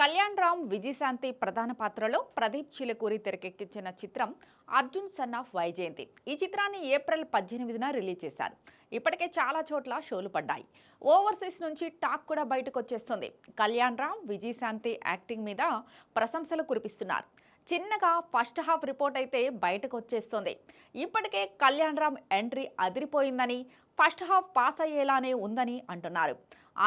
కళ్యాణ్ రామ్ విజయశాంతి ప్రధాన పాత్రలో ప్రదీప్ చిలకూరి తెరకెక్కించిన చిత్రం అర్జున్ సన్ ఆఫ్ వైజయంతి. ఈ చిత్రాన్ని ఏప్రిల్ పద్దెనిమిదిన రిలీజ్ చేశారు. ఇప్పటికే చాలా చోట్ల షోలు పడ్డాయి. ఓవర్సీస్ నుంచి టాక్ కూడా బయటకు వచ్చేస్తుంది కళ్యాణ్ రామ్ విజయశాంతి యాక్టింగ్ మీద ప్రశంసలు కురిపిస్తున్నారు. చిన్నగా ఫస్ట్ హాఫ్ రిపోర్ట్ అయితే బయటకు వచ్చేస్తుంది. ఇప్పటికే కళ్యాణ్ రామ్ ఎంట్రీ అదిరిపోయిందని ఫస్ట్ హాఫ్ పాస్ అయ్యేలానే ఉందని అంటున్నారు.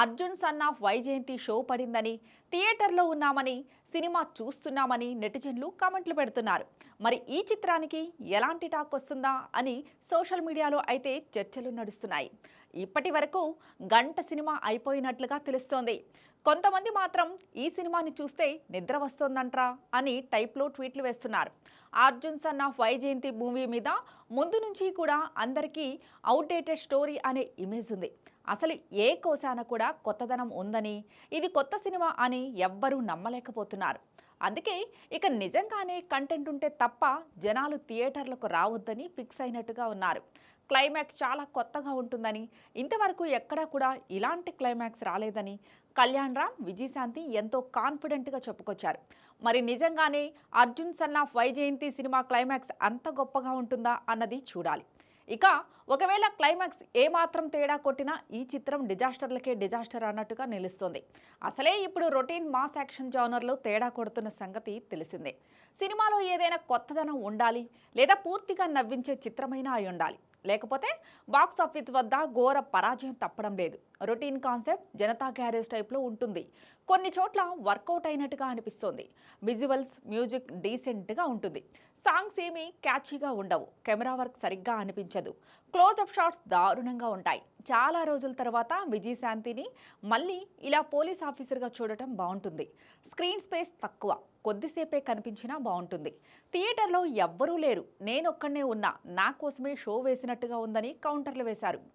Arjun son of Vyjayanthi show పడిందని థియేటర్లో ఉన్నామని సినిమా చూస్తున్నామని నెటిజన్లు కామెంట్లు పెడుతున్నారు. మరి ఈ చిత్రానికి ఎలాంటి టాక్ వస్తుందా అని సోషల్ మీడియాలో అయితే చర్చలు నడుస్తున్నాయి. ఇప్పటి వరకు గంట సినిమా అయిపోయినట్లుగా తెలుస్తోంది. కొంతమంది మాత్రం ఈ సినిమాని చూస్తే నిద్ర వస్తోందంట్రా అని టైప్లో ట్వీట్లు వేస్తున్నారు. Arjun son of Vyjayanthi movie మీద ముందు నుంచి కూడా అందరికీ అవుట్డేటెడ్ స్టోరీ అనే ఇమేజ్ ఉంది. అసలు ఏ కోశాన కూడా కొత్తదనం ఉందని ఇది కొత్త సినిమా అని ఎవ్వరూ నమ్మలేకపోతున్నారు. అందుకే ఇక నిజంగానే కంటెంట్ ఉంటే తప్ప జనాలు థియేటర్లకు రావద్దని ఫిక్స్ అయినట్టుగా ఉన్నారు. క్లైమాక్స్ చాలా కొత్తగా ఉంటుందని ఇంతవరకు ఎక్కడా కూడా ఇలాంటి క్లైమాక్స్ రాలేదని కళ్యాణ్ రామ్ విజయశాంతి ఎంతో కాన్ఫిడెంట్గా చెప్పుకొచ్చారు. మరి నిజంగానే అర్జున్ సన్ ఆఫ్ వైజయంతి సినిమా క్లైమాక్స్ అంత గొప్పగా ఉంటుందా అన్నది చూడాలి. ఇక ఒకవేళ క్లైమాక్స్ ఏమాత్రం తేడా కొట్టినా ఈ చిత్రం డిజాస్టర్లకే డిజాస్టర్ అన్నట్టుగా నిలుస్తుంది. అసలే ఇప్పుడు రొటీన్ మాస్ యాక్షన్ జానర్లో తేడా కొడుతున్న సంగతి తెలిసిందే. సినిమాలో ఏదైనా కొత్తదనం ఉండాలి లేదా పూర్తిగా నవ్వించే చిత్రమైనా అయి ఉండాలి. లేకపోతే బాక్స్ ఆఫీస్ వద్ద ఘోర పరాజయం తప్పడం లేదు. రొటీన్ కాన్సెప్ట్ జనతా గ్యారేజ్ టైప్లో ఉంటుంది. కొన్ని చోట్ల వర్కౌట్ అయినట్టుగా అనిపిస్తుంది. విజువల్స్ మ్యూజిక్ డీసెంట్గా ఉంటుంది. సాంగ్స్ ఏమీ క్యాచీగా ఉండవు. కెమెరా వర్క్ సరిగ్గా అనిపించదు. క్లోజప్ షాట్స్ దారుణంగా ఉంటాయి. చాలా రోజుల తర్వాత విజయశాంతిని మళ్ళీ ఇలా పోలీస్ ఆఫీసర్గా చూడటం బాగుంటుంది. స్క్రీన్ స్పేస్ తక్కువ. కొద్దిసేపే కనిపించినా బాగుంటుంది. థియేటర్లో ఎవ్వరూ లేరు. నేనొక్కడనే ఉన్నా. నా కోసమే షో వేసినట్టుగా ఉందని కౌంటర్లు వేశారు.